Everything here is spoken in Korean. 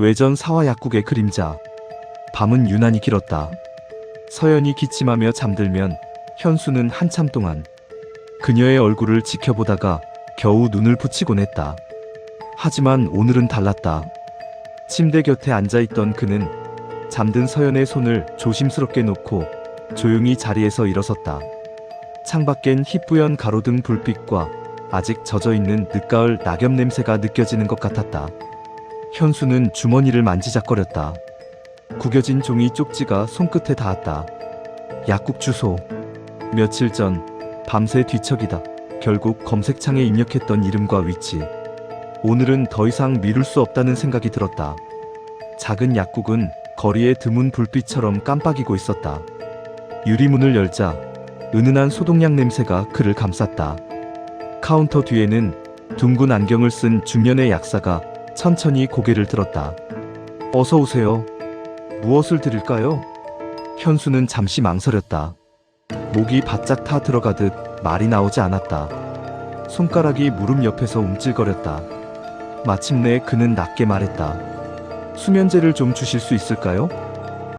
외전 사화 약국의 그림자. 밤은 유난히 길었다. 서연이 기침하며 잠들면 현수는 한참 동안 그녀의 얼굴을 지켜보다가 겨우 눈을 붙이곤 했다. 하지만 오늘은 달랐다. 침대 곁에 앉아있던 그는 잠든 서연의 손을 조심스럽게 놓고 조용히 자리에서 일어섰다. 창밖엔 희뿌연 가로등 불빛과 아직 젖어있는 늦가을 낙엽 냄새가 느껴지는 것 같았다. 현수는 주머니를 만지작거렸다. 구겨진 종이 쪽지가 손끝에 닿았다. 약국 주소. 며칠 전 밤새 뒤척이다. 결국 검색창에 입력했던 이름과 위치. 오늘은 더 이상 미룰 수 없다는 생각이 들었다. 작은 약국은 거리의 드문 불빛처럼 깜빡이고 있었다. 유리문을 열자 은은한 소독약 냄새가 그를 감쌌다. 카운터 뒤에는 둥근 안경을 쓴 중년의 약사가 천천히 고개를 들었다. 어서 오세요. 무엇을 드릴까요? 현수는 잠시 망설였다. 목이 바짝 타 들어가듯 말이 나오지 않았다. 손가락이 무릎 옆에서 움찔거렸다. 마침내 그는 낮게 말했다. 수면제를 좀 주실 수 있을까요?